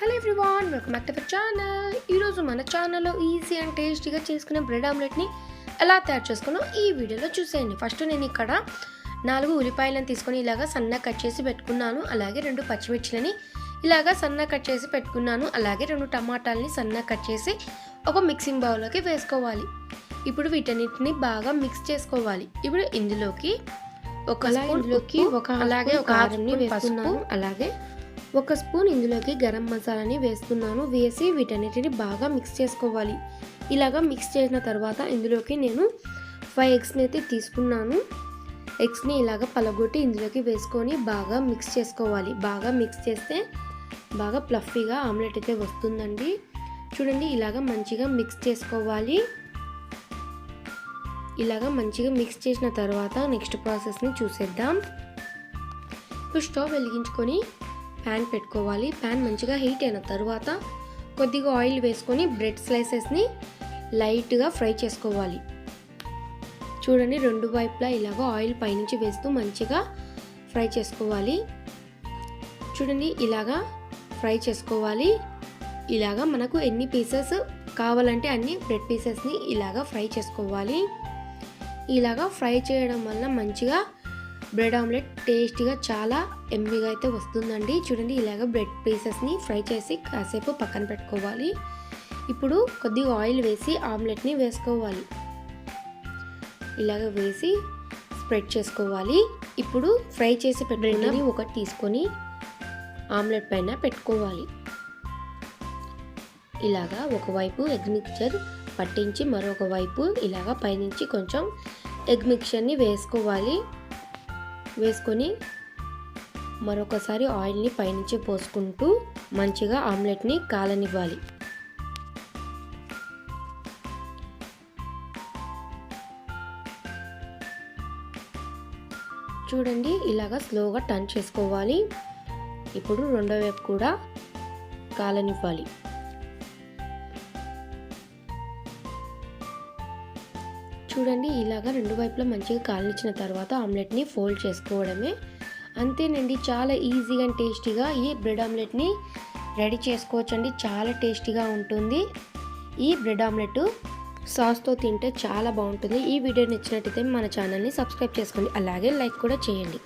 Hello everyone welcome back to our channel. ఈరోజు మన ఛానల్లో ఈజీ అండ్ టేస్టీగా చేసుకునే బ్రెడ్ ఆమ్లెట్ని ఎలా తయారు చేసుకున్నాం ఈ వీడియోలో చూసేయండి. ఫస్ట్ నేను ఇక్కడ నాలుగు ఉల్లిపాయలను తీసుకొని ఇలాగా సన్నగా కట్ చేసి పెట్టుకున్నాను. అలాగే రెండు పచ్చిమిర్చిలని ఇలాగా సన్నగా కట్ చేసి పెట్టుకున్నాను. అలాగే రెండు టమాటాలని సన్నగా కట్ చేసి ఒక మిక్సింగ్ బౌల్లోకి వేసుకోవాలి. ఇప్పుడు వీటన్నిటిని బాగా మిక్స్ చేసుకోవాలి. ఇప్పుడు ఇందులోకి ఒక ఇందులోకి ఒక అలాగే ఒక వేస్తున్నాను. వేస్తున్నాను అలాగే ఒక స్పూన్ ఇందులోకి గరం మసాలాని వేస్తున్నాను. వేసి వీటన్నిటిని బాగా మిక్స్ చేసుకోవాలి. ఇలాగా మిక్స్ చేసిన తర్వాత ఇందులోకి నేను ఫైవ్ ఎగ్స్ని అయితే తీసుకున్నాను. ఎగ్స్ని ఇలాగ పలగొట్టి ఇందులోకి వేసుకొని బాగా మిక్స్ చేసుకోవాలి. బాగా మిక్స్ చేస్తే బాగా ప్లఫీగా ఆమ్లెట్ అయితే వస్తుందండి. చూడండి ఇలాగ మంచిగా మిక్స్ చేసుకోవాలి. ఇలాగ మంచిగా మిక్స్ చేసిన తర్వాత నెక్స్ట్ ప్రాసెస్ని చూసేద్దాం. ఇప్పుడు స్టవ్ వెలిగించుకొని ప్యాన్ పెట్టుకోవాలి. ప్యాన్ మంచిగా హీట్ అయిన తర్వాత కొద్దిగా ఆయిల్ వేసుకొని బ్రెడ్ స్లైసెస్ని లైట్గా ఫ్రై చేసుకోవాలి. చూడండి రెండు వైపులా ఇలాగ ఆయిల్ పైనుంచి వేస్తూ మంచిగా ఫ్రై చేసుకోవాలి. చూడండి ఇలాగా ఫ్రై చేసుకోవాలి. ఇలాగా మనకు ఎన్ని పీసెస్ కావాలంటే అన్ని బ్రెడ్ పీసెస్ని ఇలాగా ఫ్రై చేసుకోవాలి. ఇలాగా ఫ్రై చేయడం వల్ల మంచిగా బ్రెడ్ ఆమ్లెట్ టేస్టీగా చాలా ఎమ్మిగా అయితే వస్తుందండి. చూడండి ఇలాగ బ్రెడ్ పీసెస్ని ఫ్రై చేసి కాసేపు పక్కన పెట్టుకోవాలి. ఇప్పుడు కొద్దిగా ఆయిల్ వేసి ఆమ్లెట్ని వేసుకోవాలి. ఇలాగ వేసి స్ప్రెడ్ చేసుకోవాలి. ఇప్పుడు ఫ్రై చేసి బ్రెడ్ని ఒకటి తీసుకొని ఆమ్లెట్ పైన పెట్టుకోవాలి. ఇలాగా ఒకవైపు ఎగ్ మిక్చర్ పట్టించి మరొక వైపు ఇలాగా పైనుంచి కొంచెం ఎగ్ మిక్చర్ని వేసుకోవాలి. వేసుకొని మరొకసారి ఆయిల్ని పైనుంచి పోసుకుంటూ మంచిగా ఆమ్లెట్ని కాలనివ్వాలి. చూడండి ఇలాగా స్లోగా టర్న్ చేసుకోవాలి. ఇప్పుడు రెండో వైపు కూడా కాలనివ్వాలి. చూడండి ఇలాగా రెండు వైపులా మంచిగా కాలనిచ్చిన తర్వాత ఆమ్లెట్ని ఫోల్డ్ చేసుకోవడమే. అంతేనండి చాలా ఈజీగా అండ్ టేస్టీగా ఈ బ్రెడ్ ఆమ్లెట్ని రెడీ చేసుకోవచ్చండి. చాలా టేస్టీగా ఉంటుంది. ఈ బ్రెడ్ ఆమ్లెట్ సాస్తో తింటే చాలా బాగుంటుంది. ఈ వీడియో నచ్చినట్టయితే మన ఛానల్ని సబ్స్క్రైబ్ చేసుకోండి. అలాగే లైక్ కూడా చేయండి.